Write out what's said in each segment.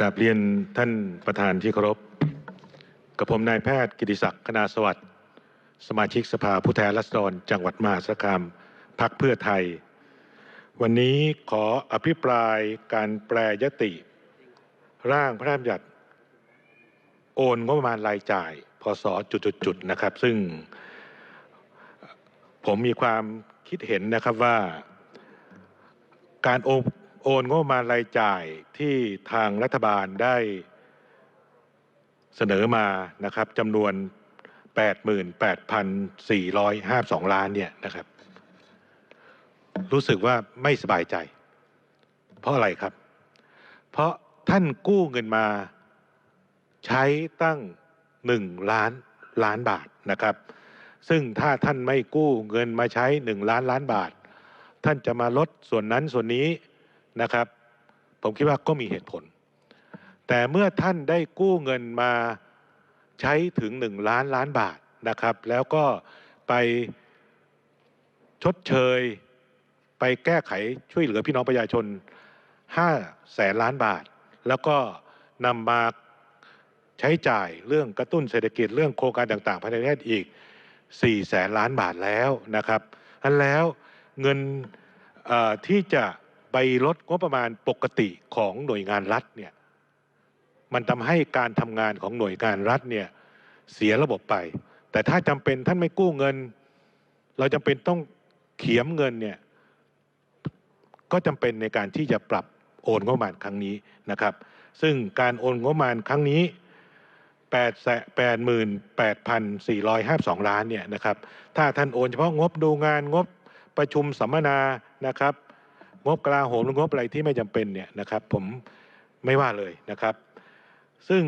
กราบเรียนท่านประธานที่เคารพกับผมนายแพทย์กิติศักดิ์คณาสวัสดิ์สมาชิกสภาผู้แทนราษฎรจังหวัดมหาสารคามพักเพื่อไทย วันนี้ขออภิปรายการแปรยติ ร่างพระราชบัญญัติโอนงบประมาณรายจ่าย พศจุดๆๆนะครับ ซึ่ง ผมมีความคิดเห็นนะครับว่า การโอน โอนงบประมาณรายจ่ายที่ทางรัฐบาลได้เสนอมานะครับจำนวน 88,452 ล้านเนี่ยนะครับ รู้สึกว่าไม่สบายใจ เพราะอะไรครับ เพราะท่านกู้เงินมาใช้ตั้ง 1 ล้านล้านบาทนะครับ ซึ่งถ้าท่านไม่กู้เงินมาใช้ 1 ล้านล้านบาท ท่านจะมาลดส่วนนั้นส่วนนี้ นะครับ ผมคิดว่าก็มีเหตุผล แต่เมื่อท่านได้กู้เงินมาใช้ถึง 1 ล้านล้านบาทนะครับ แล้วก็ไปชดเชย ไปแก้ไขช่วยเหลือพี่น้องประชาชน5แสนล้านบาท แล้วก็นำมาใช้จ่ายเรื่องกระตุ้นเศรษฐกิจเรื่องโครงการต่าง ๆ ภายในประเทศอีก4แสนล้านบาทแล้วนะครับอันแล้วเงินที่จะ ไปลดงบประมาณปกติของหน่วยงานรัฐเนี่ยมันทำให้การทำงานของหน่วยงานรัฐเนี่ยเสียระบบไป แต่ถ้าจำเป็นท่านไม่กู้เงิน เราจำเป็นต้องเขียมเงินเนี่ยก็จำเป็นในการที่จะปรับโอนงบประมาณครั้งนี้นะครับ ซึ่งการโอนงบประมาณครั้งนี้88,452 ล้านเนี่ยนะครับ ถ้าท่านโอนเฉพาะงบดูงานงบประชุมสัมมนานะครับ งบกลาโหมหรืองบอะไรที่ไม่จำเป็นเนี่ยนะครับ ผมไม่ว่าเลยนะครับ ซึ่ง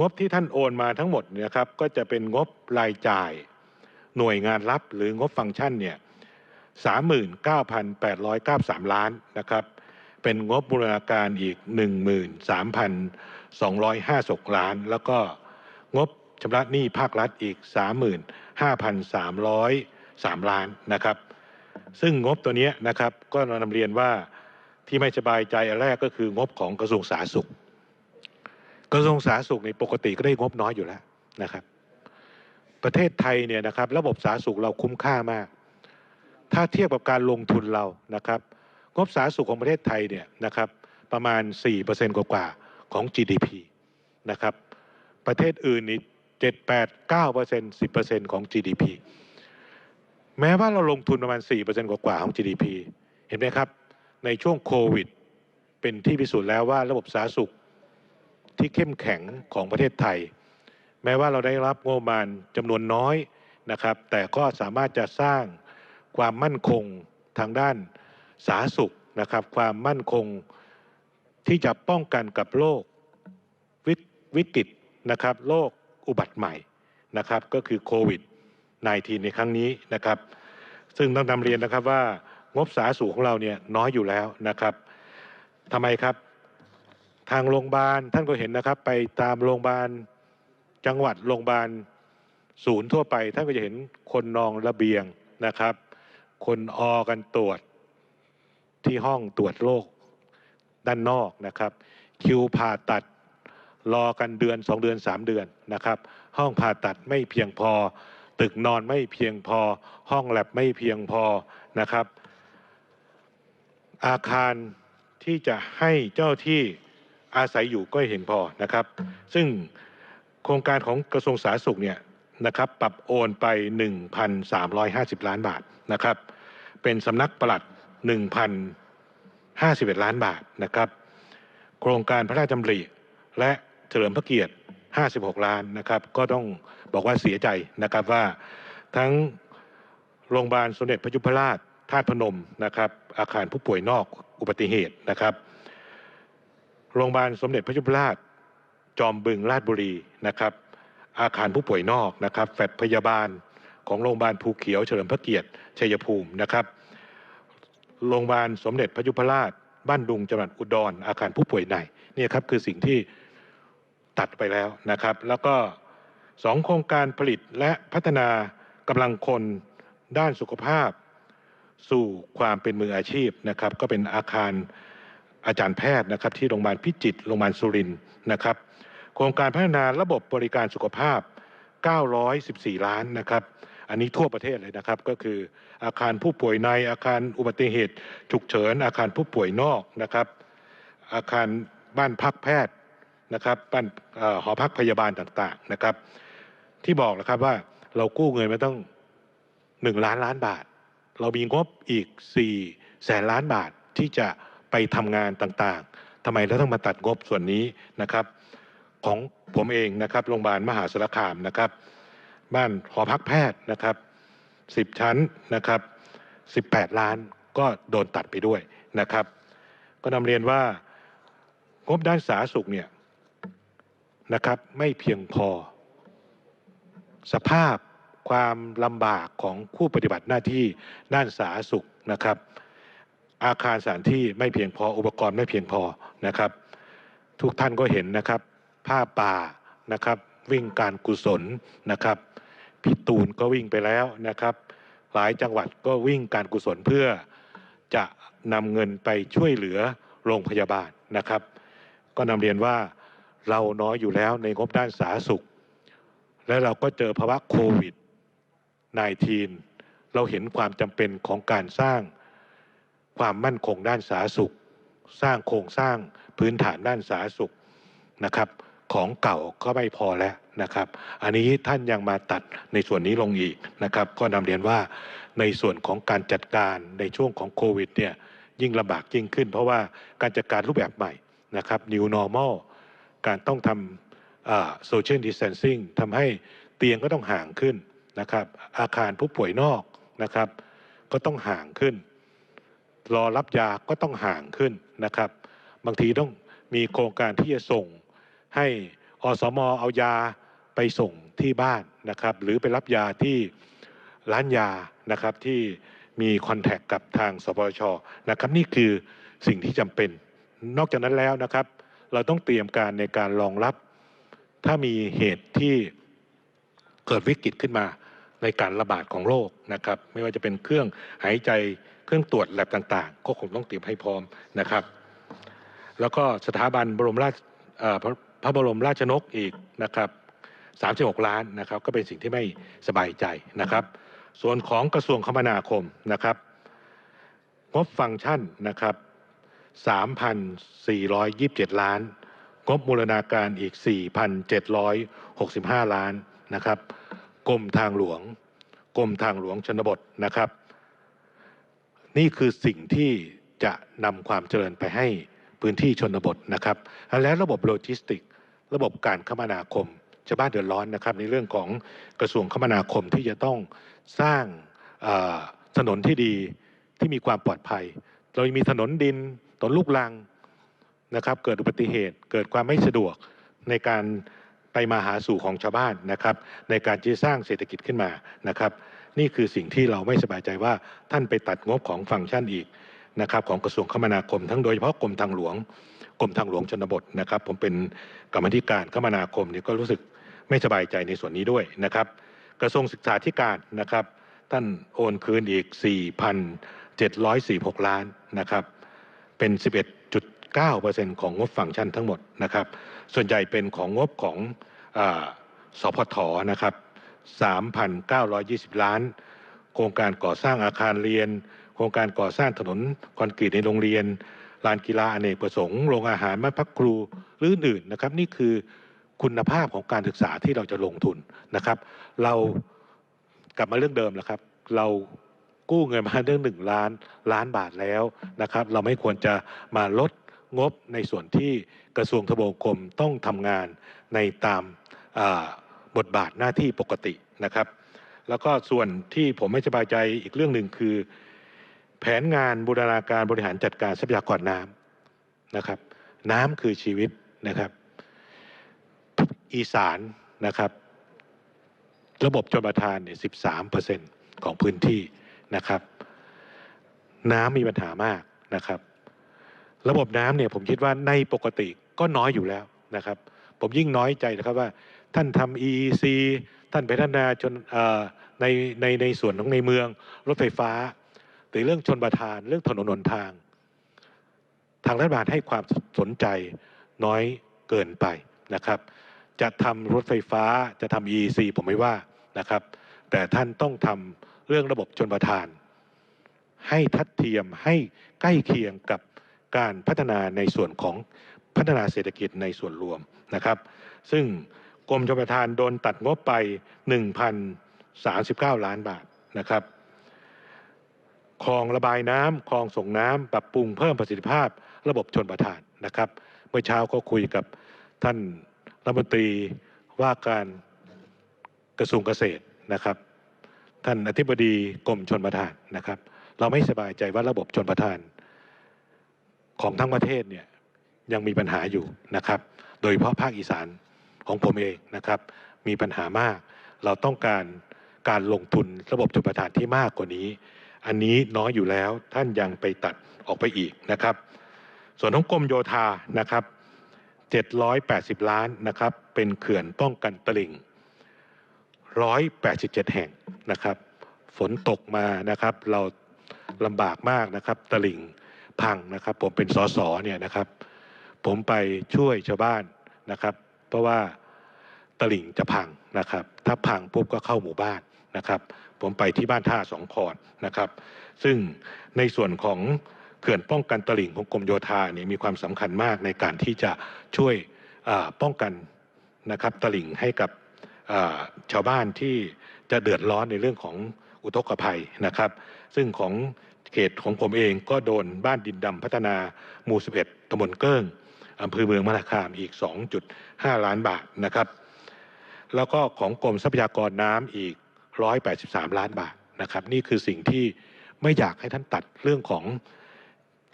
งบที่ท่านโอนมาทั้งหมดนยนะครับ ก็จะเป็นงบรายจ่าย หน่วยงานรับหรืองบฟังก์ชันเนี่ย39,893 ล้านนะครับ เป็นงบบูรณาการอีก 13,256 ล้าน แล้วก็งบชำระหนี้ภาครัฐอีก 35,303 ล้านนะครับ ซึ่งงบตัวนี้นะครับก็นำเรียนว่าที่ไม่สบายใจอันแรกก็คืองบของกระทรวงสาธารณสุข กระทรวงสาธารณสุขในปกติก็ได้งบน้อยอยู่แล้วนะครับ ประเทศไทยเนี่ยนะครับ ระบบสาธารณสุขเราคุ้มค่ามาก ถ้าเทียบกับการลงทุนเรานะครับ งบสาธารณสุขของประเทศไทยเนี่ยนะครับ ประมาณ 4%กว่าๆของ GDP นะครับ ประเทศอื่นนี่7 8 9% 10%ของ GDP แม้ว่าเราลงทุนประมาณ 4%กว่าๆของ GDP เห็นไหมครับ ในช่วงโควิด เป็นที่พิสูจน์แล้วว่าระบบสาธารณสุขที่เข้มแข็งของประเทศไทย แม้ว่าเราได้รับงบประมาณจำนวนน้อยนะครับ แต่ก็สามารถจะสร้างความมั่นคงทางด้านสาธารณสุขนะครับ ความมั่นคงที่จะป้องกันกับโรควิวิกฤตนะครับโรคอุบัติใหม่นะครับ ก็คือโควิด -19 ในครั้งนี้นะครับ ซึ่งต้องนำเรียนนะครับว่างบสาธารณสุขของเราเนี่ยน้อยอยู่แล้วนะครับทำไมครับ ทางโรงพยาบาลท่านก็เห็นนะครับ ไปตามโรงพยาบาลจังหวัดโรงพยาบาลศูนย์ทั่วไป ท่านก็จะเห็นคนนองระเบียงนะครับ คนออกันตรวจที่ห้องตรวจโรคด้านนอกนะครับ คิวผ่าตัดรอกันเดือน 2 เดือน 3 เดือนนะครับ ห้องผ่าตัดไม่เพียงพอ ตึกนอนไม่เพียงพอ ห้องแลบไม่เพียงพอนะครับ อาคารที่จะให้เจ้าที่อาศัยอยู่ก็เห็นพอนะครับ ซึ่งโครงการของกระทรวงสาธารณสุขเนี่ยนะครับปรับโอนไป 1,350 ล้านบาทนะครับ เป็นสำนักปลัด 1,051 ล้านบาทนะครับ โครงการพระราชดำริและเฉลิมพระเกียรติ 56 ล้านนะครับ ก็ต้อง บอกว่าเสียใจนะครับว่าทั้งโรงพยาบาลสมเด็จพระยุพราชธาพนมนะครับ อาคารผู้ป่วยนอกอุบัติเหตุนะครับ โรงพยาบาลสมเด็จพระยุพราชจอมบึงราชบุรีนะครับ อาคารผู้ป่วยนอกนะครับแฟดพยาบาลของโรงพยาบาลภูเขียวเฉลิมพระเกียรติชัยภูมินะครับ โรงพยาบาลสมเด็จพระยุพราชบ้านดุงจังหวัดอุดรอาคารผู้ป่วยในเนี่ยครับคือสิ่งที่ตัดไปแล้วนะครับ แล้วก็ สองโครงการผลิตและพัฒนากำลังคนด้านสุขภาพ สู่ความเป็นมืออาชีพนะครับ ก็เป็นอาคารอาจารย์แพทย์นะครับ ที่โรงพยาบาลพิจิตรโรงพยาบาลสุรินทร์นะครับ โครงการพัฒนาระบบบริการสุขภาพ 914 ล้านนะครับ อันนี้ทั่วประเทศเลยนะครับ ก็คืออาคารผู้ป่วยในอาคารอุบัติเหตุฉุกเฉิน อาคารผู้ป่วยนอกนะครับ อาคารบ้านพักแพทย์นะครับบ้านอหอพักพยาบาลต่างๆนะครับ ที่บอกนะครับว่าเรากู้เงินมาต้องหนึ่งล้านล้านบาท เรามีงบอีกสี่แสนล้านบาทที่จะไปทำงานต่างๆทำไมเราต้องมาตัดงบส่วนนี้นะครับ ของผมเองนะครับโรงพยาบาลมหาสารคามนะครับ บ้านหอพักแพทย์นะครับสิบชั้นนะครับสิบแปดล้านก็โดนตัดไปด้วยนะครับ ก็นำเรียนว่างบด้านสาธารณสุขเนี่ยนะครับไม่เพียงพอ สภาพความลำบากของผู้ปฏิบัติหน้าที่ด้านสาธารณสุขนะครับ อาคารสถานที่ไม่เพียงพออุปกรณ์ไม่เพียงพอนะครับ ทุกท่านก็เห็นนะครับผ้าป่านะครับ วิ่งการกุศลนะครับพี่ตูนก็วิ่งไปแล้วนะครับ หลายจังหวัดก็วิ่งการกุศลเพื่อจะนำเงินไปช่วยเหลือโรงพยาบาลนะครับ ก็นำเรียนว่าเราน้อยอยู่แล้วในงบด้านสาธารณสุข และเราก็เจอภาวะโควิด -19 เราเห็นความจำเป็นของการสร้างความมั่นคงด้านสาธารณสุข สร้างโครงสร้างพื้นฐานด้านสาธารณสุขนะครับ ของเก่าก็ไม่พอแล้วนะครับ อันนี้ท่านยังมาตัดในส่วนนี้ลงอีกนะครับ ก็นำเรียนว่าในส่วนของการจัดการในช่วงของโควิดเนี่ยยิ่งลำบากยิ่งขึ้น เพราะว่าการจัดการรูปแบบใหม่นะครับ new normal การต้องทำ โซเชียลดิส a ทนซิ่งทำให้เตียงก็ต้องห่างขึ้นนะครับ อาคารผู้ป่วยนอกนะครับ ก็ต้องห่างขึ้น รอรับยาก็ต้องห่างขึ้นนะครับ บางทีต้องมีโครงการที่จะส่งให้อสมเอายาไปส่งที่บ้านนะครับ หรือไปรับยาที่ร้านยานะครับที่มีคอนแทคกับทางสปชนะครับ นี่คือสิ่งที่จำเป็น นอกจากนั้นแล้วนะครับ เราต้องเตรียมการในการรองรับ ถ้ามีเหตุที่เกิดวิกฤตขึ้นมาในการระบาดของโรคนะครับ ไม่ว่าจะเป็นเครื่องหายใจเครื่องตรวจแลบต่างๆ ก็คงต้องเตรียมให้พร้อมนะครับ แล้วก็สถาบันบรมราชพระพระบรมราชนกอีกนะครับ36 ล้านนะครับ ก็เป็นสิ่งที่ไม่สบายใจนะครับ ส่วนของกระทรวงคมนาคมนะครับ งบฟังก์ชันนะครับ 3,427 ล้าน งบมูลนาการอีก 4,765 ล้านนะครับกรมทางหลวงกรมทางหลวงชนบทนะครับ นี่คือสิ่งที่จะนำความเจริญไปให้พื้นที่ชนบทนะครับ และระบบโลจิสติก ระบบการคมนาคมชาวบ้านเดือดร้อนนะครับ ในเรื่องของกระทรวงคมนาคมที่จะต้องสร้างถนนที่ดีที่มีความปลอดภัย เรามีถนนดินถนนลูกรัง นะครับ เกิดอุบัติเหตุ เกิดความไม่สะดวกในการไปมาหาสู่ของชาวบ้านนะครับ ในการที่จะสร้างเศรษฐกิจขึ้นมานะครับ นี่คือสิ่งที่เราไม่สบายใจว่าท่านไปตัดงบของฟังก์ชันอีกนะครับของกระทรวงคมนาคม ทั้งโดยเฉพาะกรมทางหลวงกรมทางหลวงชนบทนะครับ ผมเป็นกรรมธิการคมนาคมเนี่ยก็รู้สึกไม่สบายใจในส่วนนี้ด้วยนะครับ กระทรวงศึกษาธิการนะครับ ท่านโอนคืนอีก 4,746 ล้านนะครับ เป็น 9%ของงบฟังก์ชันทั้งหมดนะครับ ส่วนใหญ่เป็นของงบของอสพทนะครับ 3,920 ล้าน โครงการก่อสร้างอาคารเรียน โครงการก่อสร้างถนนคอนกรีตในโรงเรียน ลานกีฬาอเนกประสงค์ โรงอาหารบ้านพักครู หรืออื่นนะครับ นี่คือคุณภาพของการศึกษาที่เราจะลงทุนนะครับ เรากลับมาเรื่องเดิมแล้วครับ เรากู้เงินมาเรื่องหนึ่งล้านล้านบาทแล้วนะครับ เราไม่ควรจะมาลด งบในส่วนที่กระทรวงทบวงกรมต้องทำงานในตามาบทบาทหน้าที่ปกตินะครับ แล้วก็ส่วนที่ผมไม่สบายใจอีกเรื่องหนึ่งคือ แผนงานบูรณาการบริหารจัดการทรัพยากรน้ำนะครับ น้ำคือชีวิตนะครับ อีสานนะครับ ระบบชลประทานเนี่ย13เปอร์เซ็นของพื้นที่นะครับ น้ำมีปัญหามากนะครับ ระบบน้ำเนี่ยผมคิดว่าในปกติก็น้อยอยู่แล้วนะครับ ผมยิ่งน้อยใจนะครับว่า ท่านทำ EEC ท่านไปพัฒนาจนในในในส่วนของในเมือง รถไฟฟ้าแต่เรื่องชนประทานเรื่องถนนหนทาง ทางรัฐบาลให้ความสนใจน้อยเกินไปนะครับ จะทำรถไฟฟ้าจะทำ EEC ผมไม่ว่านะครับ แต่ท่านต้องทำเรื่องระบบชนประทาน ให้ทัดเทียมให้ใกล้เคียงกับ การพัฒนาในส่วนของพัฒนาเศรษฐกิจในส่วนรวมนะครับ ซึ่งกรมชลประทานโดนตัดงบไป 1,039 ล้านบาทนะครับคลองระบายน้ำคลองส่งน้ำปรับปรุงเพิ่มประสิทธิภาพระบบชนประทานนะครับ เมื่อเช้าก็คุยกับท่านรัฐมนตรีว่าการกระทรวงเกษตรนะครับ ท่านอธิบดีกรมชนประทานนะครับ เราไม่สบายใจว่าระบบชนประทาน ของทั้งประเทศเนี่ยยังมีปัญหาอยู่นะครับ โดยเฉพาะภาคอีสานของผมเองนะครับ มีปัญหามาก เราต้องการการลงทุนระบบชนประทานที่มากกว่านี้ อันนี้น้อยอยู่แล้วท่านยังไปตัดออกไปอีกนะครับ ส่วนของกรมโยธานะครับ 780 ล้านนะครับ เป็นเขื่อนป้องกันตลิ่ง 187 แห่งนะครับ ฝนตกมานะครับ เราลำบากมากนะครับตลิ่ง พังนะครับ ผมเป็นสสเนี่ยนะครับ ผมไปช่วยชาวบ้านนะครับ เพราะว่าตลิ่งจะพังนะครับ ถ้าพังปุ๊บก็เข้าหมู่บ้านนะครับ ผมไปที่บ้านท่าสองคอนนะครับ ซึ่งในส่วนของเขื่อนป้องกันตลิ่งของกรมโยธาเนี่ยมีความสำคัญมากในการที่จะช่วยป้องกันนะครับตลิ่งให้กับชาวบ้านที่ จะเดือดร้อนในเรื่องของอุทกภัยนะครับ ซึ่งของเขตของผมเองก็โดนบ้านดินดำพัฒนาหมู่ 11ตำบลเกิ้งอำเภอเมืองมะนาคามอีก 2.5 ล้านบาทนะครับ แล้วก็ของกรมทรัพยากรน้ำอีก 183 ล้านบาทนะครับ นี่คือสิ่งที่ไม่อยากให้ท่านตัดเรื่องของ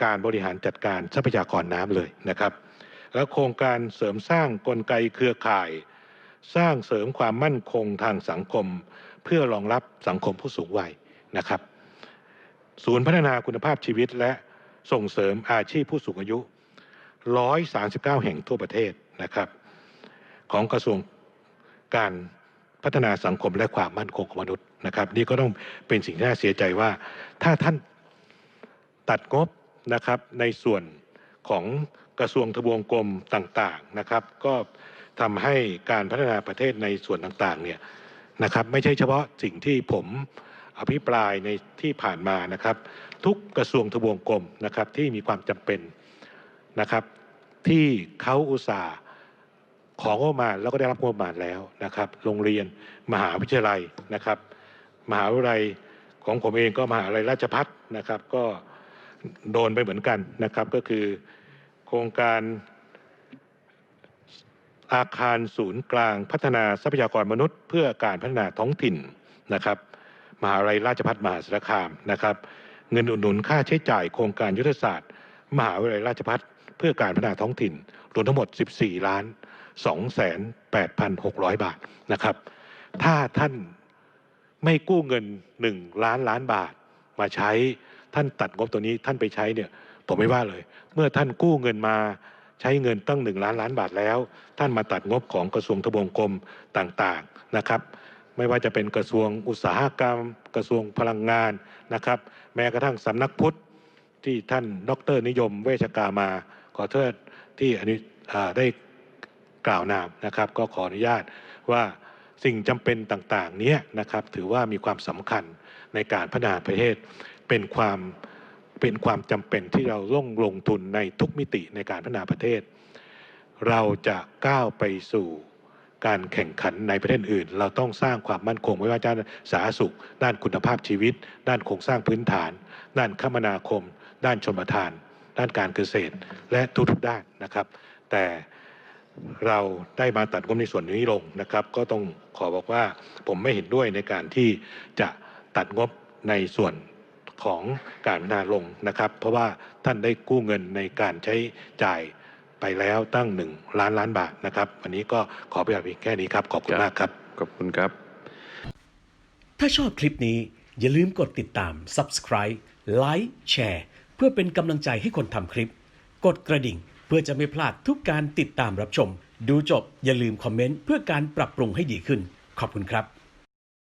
การบริหารจัดการทรัพยากรน้ำเลยนะครับ แล้วโครงการเสริมสร้างกลไกเครือข่าย สร้างเสริมความมั่นคงทางสังคม เพื่อรองรับสังคมผู้สูงวัยนะครับ ศูนย์พัฒนาคุณภาพชีวิตและส่งเสริมอาชีพผู้สูงอายุ 139 แห่งทั่วประเทศนะครับ ของกระทรวงการพัฒนาสังคมและความมั่นคงของมนุษย์นะครับ นี่ก็ต้องเป็นสิ่งที่น่าเสียใจว่าถ้าท่านตัดงบนะครับในส่วนของกระทรวงทบวงกรมต่างๆนะครับ ก็ ทำให้การพัฒนาประเทศในส่วนต่างๆเนี่ยนะครับไม่ใช่เฉพาะสิ่งที่ผมอภิปรายในที่ผ่านมานะครับ ทุกกระทรวงทบวงกรมนะครับที่มีความจำเป็นนะครับ ที่เขาอุตส่าห์ของงบประมาณแล้วก็ได้รับงบประมาณแล้วนะครับ โรงเรียนมหาวิทยาลัยนะครับ มหาวิทยาลัยของผมเองก็มหาวิทยาลัยราชพัฒนะครับ ก็โดนไปเหมือนกันนะครับ ก็คือโครงการ อาคารศูนย์กลางพัฒนาทรัพยากรมนุษย์ เพื่อการพัฒนาท้องถิ่นนะครับมหาวิทยาลัยราชภัฏมหาสารคามนะครับ เงินอุดหนุนค่าใช้จ่ายโครงการยุทธศาสตร์ มหาวิทยาลัยราชภัฏเพื่อการพัฒนาท้องถิ่นรวมทั้งหมด 14 ล้าน 2,8,600 บาทนะครับ ถ้าท่านไม่กู้เงิน 1 ล้านล้านบาทมาใช้ท่านตัดงบตัวนี้ท่านไปใช้เนี่ยผมไม่ว่าเลย เมื่อท่านกู้เงินมา ใช้เงินตั้ง 1 ล้านล้านบาทแล้ว ท่านมาตัดงบของกระทรวงทบวงกรมต่างๆนะครับ ไม่ว่าจะเป็นกระทรวงอุตสาหกรรม กระทรวงพลังงานนะครับ แม้กระทั่งสำนักพุทธที่ท่านดรนิยม เวชกามา ขอโทษที่อันนี้ได้กล่าวนามนะครับ ก็ขออนุญาตว่าสิ่งจำเป็นต่างๆ เนี้ยนะครับถือว่ามีความสำคัญในการพัฒนาประเทศเป็นความ เป็นความจำเป็นที่เราต้องลงทุนในทุกมิติในการพัฒนาประเทศ เราจะก้าวไปสู่การแข่งขันในประเทศอื่น เราต้องสร้างความมั่นคงไม่ว่าด้านสาธารณสุข ด้านคุณภาพชีวิต ด้านโครงสร้างพื้นฐาน ด้านคมนาคม ด้านชนประทาน ด้านการเกษตร และทุกๆด้านนะครับ แต่เราได้มาตัดงบในส่วนนี้ลงนะครับ ก็ต้องขอบอกว่าผมไม่เห็นด้วยในการที่จะตัดงบในส่วน ของการพัฒนาลงนะครับ เพราะว่าท่านได้กู้เงินในการใช้จ่ายไปแล้วตั้งหนึ่งล้านล้านบาทนะครับ วันนี้ก็ขอไปเพียงแค่นี้ครับ ขอบคุณมากครับ ขอบคุณครับ ถ้าชอบคลิปนี้อย่าลืมกดติดตาม Subscribe Like แชร์เพื่อเป็นกำลังใจให้คนทำคลิป กดกระดิ่งเพื่อจะไม่พลาดทุกการติดตามรับชม ดูจบอย่าลืมคอมเมนต์เพื่อการปรับปรุงให้ดีขึ้น ขอบคุณครับ